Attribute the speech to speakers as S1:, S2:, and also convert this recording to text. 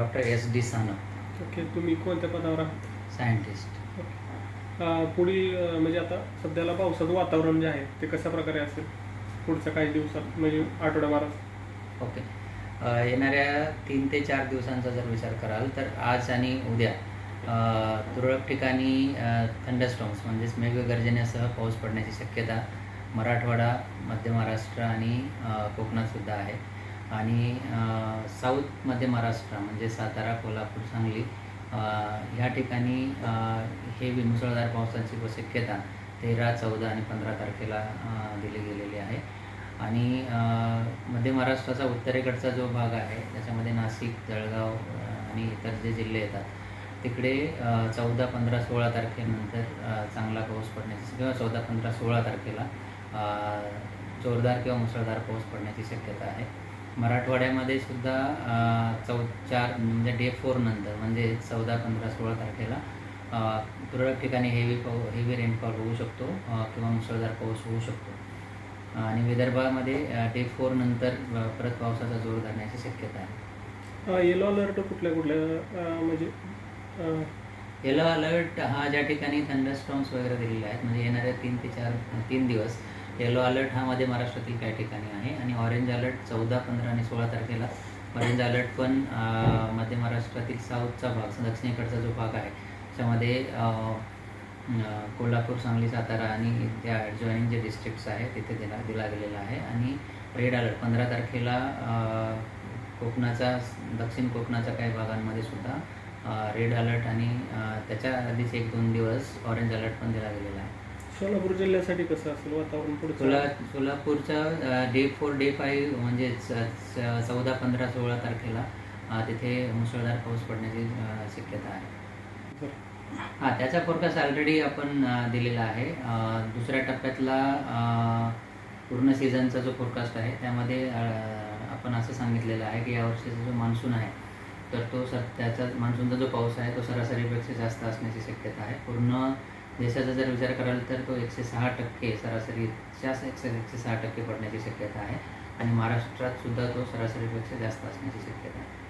S1: Doctor S D Sanap.
S2: Okay तुम्ही कोणत्या पदावर आहात?
S1: सायंटिस्ट.
S2: पुढील म्हणजे आता सध्याला पावसाचं वातावरण जे आहे ते कशा प्रकारे असेल? पुढच्या काही दिवसात म्हणजे आठवड्याभरात.
S1: ओके. येणाऱ्या तीन ते चार दिवसांचा जर विचार कराल तर आज आणि उद्या तुरळक ठिकाणी थंडस्टॉम्स म्हणजेच मेघगर्जनेसह पाऊस पडण्याची शक्यता मराठवाडा मध्य महाराष्ट्र आणि कोकणातसुद्धा आहे. आणि साऊथ मध्य महाराष्ट्र म्हणजे सातारा कोल्हापूर सांगली ह्या ठिकाणी हे मुसळधार पावसाची व शक्यता तेरा चौदा आणि पंधरा तारखेला दिली गेलेली आहे. आणि मध्य महाराष्ट्राचा उत्तरेकडचा जो भाग आहे त्याच्यामध्ये नाशिक जळगाव आणि इतर जे जिल्हे येतात तिकडे चौदा पंधरा सोळा तारखेनंतर चांगला पाऊस पडण्याची किंवा चौदा पंधरा सोळा तारखेला जोरदार किंवा मुसळधार पाऊस पडण्याची शक्यता आहे. मराठवाड्यामध्ये सुद्धा चौ चार म्हणजे डे फोर नंतर म्हणजे चौदा पंधरा सोळा तारखेला तुरळक ठिकाणी हेवी पाऊ हेवी रेनफॉल होऊ शकतो किंवा मुसळधार पाऊस होऊ शकतो. आणि विदर्भामध्ये डे फोर नंतर परत पावसाचा जोर धरण्याची शक्यता आहे.
S2: येलो अलर्ट कुठल्या कुठल्या म्हणजे
S1: येलो अलर्ट हा ज्या ठिकाणी थंडरस्टॉम्स वगैरे दिलेले आहेत म्हणजे येणाऱ्या तीन ते चार तीन दिवस येलो अलर्ट हा मध्ये महाराष्ट्रातील काही ठिकाणी आहे आणि ऑरेंज अलर्ट चौदा पंधरा आणि सोळा तारखेला. ऑरेंज अलर्ट पण मध्य महाराष्ट्रातील साऊथचा भाग दक्षिणेकडचा जो भाग आहे त्याच्यामध्ये कोल्हापूर सांगली सातारा आणि त्या ॲडजॉईनिंग जे डिस्ट्रिक्ट्स आहेत तिथे दिला दिला गेलेला आहे. आणि रेड अलर्ट पंधरा तारखेला कोकणाचा दक्षिण कोकणाच्या काही भागांमध्ये सुद्धा रेड अलर्ट आणि त्याच्या आधीच एक दोन दिवस ऑरेंज अलर्ट पण दिला गेलेला आहे.
S2: सोलापूर जिल्ह्यासाठी कसं असेल वातावरण
S1: सोला
S2: पुढचं
S1: सोलापूरचा डे फोर डे फाईव्ह म्हणजे चौदा पंधरा सोळा तारखेला अ, तिथे मुसळधार पाऊस पडण्याची अ, शक्यता आहे. हां त्याचा फोरकास्ट ऑलरेडी आपण अ, दिलेला आहे. अ, दुसऱ्या टप्प्यातला अ, पूर्ण सीझनचा जो फोरकास्ट आहे त्यामध्ये अ, आपण असं सांगितलेलं आहे की यावर्षीचा जो मान्सून आहे तर तो सर त्याचा मान्सूनचा जो पाऊस आहे तो सरासरीपेक्षा जास्त असण्याची शक्यता आहे. पूर्ण देशाचा जर विचार कराल तर तो एकशे सहा टक्के सरासरीच्या एकशे एकशे सहा टक्के पडण्याची शक्यता आहे. आणि महाराष्ट्रात सुद्धा तो सरासरीपेक्षा जास्त असण्याची शक्यता आहे.